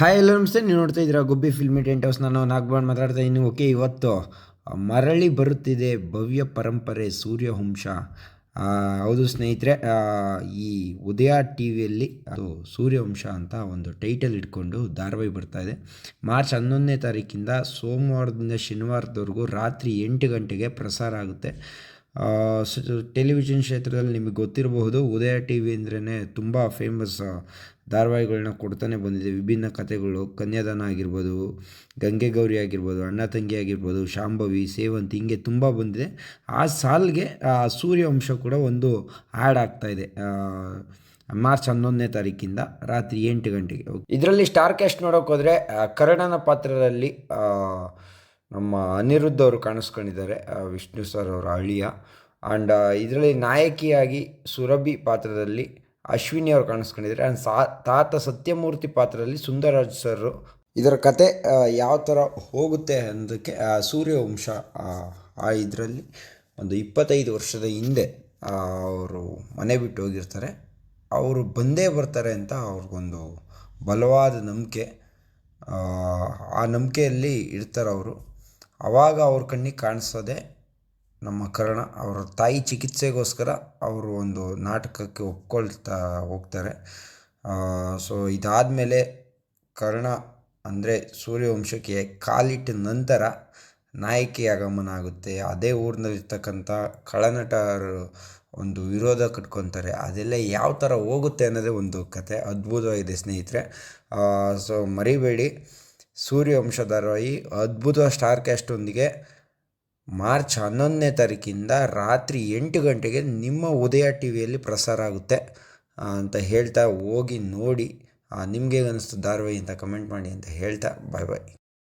Hi ಎಲ್ಲ ನಮಸ್ತೆ. ನೀವು ನೋಡ್ತಾ ಇದ್ದೀರಾ ಗುಬ್ಬಿ ಫಿಲ್ಮಿ ಟೆಂಟ್ ಹೌಸ್. ನಾನು ನಾಗ್ಬಾಣ್ ಮಾತಾಡ್ತಾ ಇದ್ದೀನಿ. ಓಕೆ, ಇವತ್ತು ಮರಳಿ ಬರುತ್ತಿದೆ ಭವ್ಯ ಪರಂಪರೆ ಸೂರ್ಯವಂಶ. ಹೌದು ಸ್ನೇಹಿತರೆ ಈ ಉದಯ ಟಿ ವಿಯಲ್ಲಿ ಅದು ಸೂರ್ಯವಂಶ ಅಂತ ಒಂದು ಟೈಟಲ್ ಇಟ್ಕೊಂಡು ಧಾರಾವಾಹಿ ಬರ್ತಾ ಇದೆ. ಮಾರ್ಚ್ ಹನ್ನೊಂದನೇ ತಾರೀಕಿಂದ ಸೋಮವಾರದಿಂದ ಶನಿವಾರದವರೆಗೂ ರಾತ್ರಿ ಎಂಟು ಗಂಟೆಗೆ ಪ್ರಸಾರ ಆಗುತ್ತೆ. ಟೆಲಿವಿಷನ್ ಕ್ಷೇತ್ರದಲ್ಲಿ ನಿಮಗೆ ಗೊತ್ತಿರಬಹುದು. ಉದಯ ಟಿ ವಿ ಅಂದ್ರೇ ತುಂಬ ಫೇಮಸ್ ಧಾರಾವಾಹಿಗಳನ್ನ ಕೊಡ್ತಾನೆ ಬಂದಿದೆ. ವಿಭಿನ್ನ ಕಥೆಗಳು. ಕನ್ಯಾದಾನ ಆಗಿರ್ಬೋದು, ಗಂಗೆ ಗೌರಿ ಆಗಿರ್ಬೋದು, ಅಣ್ಣ ತಂಗಿ ಆಗಿರ್ಬೋದು, ಶಾಂಭವಿ, ಸೇವಂತಿ ಹಿಂಗೆ ತುಂಬ ಬಂದಿದೆ. ಆ ಸಾಲ್ಗೆ ಸೂರ್ಯವಂಶ ಕೂಡ ಒಂದು ಆ್ಯಡ್ ಇದೆ. ಮಾರ್ಚ್ ಹನ್ನೊಂದನೇ ತಾರೀಕಿಂದ ರಾತ್ರಿ ಎಂಟು ಗಂಟೆಗೆ. ಇದರಲ್ಲಿ ಸ್ಟಾರ್ ಕ್ಯಾಸ್ಟ್ ನೋಡೋಕ್ಕೋದ್ರೆ ಕರ್ಣನ ಪಾತ್ರದಲ್ಲಿ ನಮ್ಮ ಅನಿರುದ್ಧ ಅವರು ಕಾಣಿಸ್ಕೊಂಡಿದ್ದಾರೆ ವಿಷ್ಣು ಸರ್ ಅವರ ಅಳಿಯ. ಆ್ಯಂಡ್ ಇದರಲ್ಲಿ ನಾಯಕಿಯಾಗಿ ಸುರಭಿ ಪಾತ್ರದಲ್ಲಿ ಅಶ್ವಿನಿ ಅವರು ಕಾಣಿಸ್ಕೊಂಡಿದ್ದಾರೆ. ಆ್ಯಂಡ್ ಸಾ ತಾತ ಸತ್ಯಮೂರ್ತಿ ಪಾತ್ರದಲ್ಲಿ ಸುಂದರರಾಜ್ ಸರ್ ಇದರ ಕತೆ ಯಾವ ಥರ ಹೋಗುತ್ತೆ ಅನ್ನೋದಕ್ಕೆ ಸೂರ್ಯವಂಶ ಆ, ಇದರಲ್ಲಿ ಒಂದು ಇಪ್ಪತ್ತೈದು ವರ್ಷದ ಹಿಂದೆ ಅವರು ಮನೆ ಬಿಟ್ಟು ಹೋಗಿರ್ತಾರೆ. ಅವರು ಬಂದೇ ಬರ್ತಾರೆ ಅಂತ ಅವ್ರಿಗೊಂದು ಬಲವಾದ ನಂಬಿಕೆ ಆ ನಂಬಿಕೆಯಲ್ಲಿ ಇರ್ತಾರೆ ಅವರು. ಆವಾಗ ಅವ್ರ ಕಣ್ಣಿಗೆ ಕಾಣಿಸೋದೆ ನಮ್ಮ ಕರ್ಣ. ಅವರ ತಾಯಿ ಚಿಕಿತ್ಸೆಗೋಸ್ಕರ ಅವರು ಒಂದು ನಾಟಕಕ್ಕೆ ಒಪ್ಕೊಳ್ತಾ ಹೋಗ್ತಾರೆ. ಸೊ ಇದಾದಮೇಲೆ ಕರ್ಣ ಅಂದರೆ ಸೂರ್ಯವಂಶಕ್ಕೆ ಕಾಲಿಟ್ಟ ನಂತರ ನಾಯಕಿ ಆಗಮನ ಆಗುತ್ತೆ. ಅದೇ ಊರಿನಲ್ಲಿರ್ತಕ್ಕಂಥ ಕಳನಟರು ಒಂದು ವಿರೋಧ ಕಟ್ಕೊತಾರೆ. ಅದೆಲ್ಲ ಯಾವ ಥರ ಹೋಗುತ್ತೆ ಅನ್ನೋದೇ ಒಂದು ಕತೆ, ಅದ್ಭುತವಾಗಿದೆ ಸ್ನೇಹಿತರೆ. ಸೊ ಮರಿಬೇಡಿ. ಸೂರ್ಯವಂಶ ಧಾರಾವಾಹಿ ಅದ್ಭುತ ಸ್ಟಾರ್ ಕ್ಯಾಸ್ಟೊಂದಿಗೆ ಮಾರ್ಚ್ ಹನ್ನೊಂದನೇ ತಾರೀಕಿಂದ ರಾತ್ರಿ ಎಂಟು ಗಂಟೆಗೆ ನಿಮ್ಮ ಉದಯ ಟಿ ವಿಯಲ್ಲಿ ಪ್ರಸಾರ ಆಗುತ್ತೆ ಅಂತ ಹೇಳ್ತಾ ಹೋಗಿ ನೋಡಿ ನಿಮಗೆ ಅನ್ನಿಸ್ತು ಧಾರಾವಾಹಿ ಅಂತ ಕಮೆಂಟ್ ಮಾಡಿ ಅಂತ ಹೇಳ್ತಾ ಬಾಯ್ ಬಾಯ್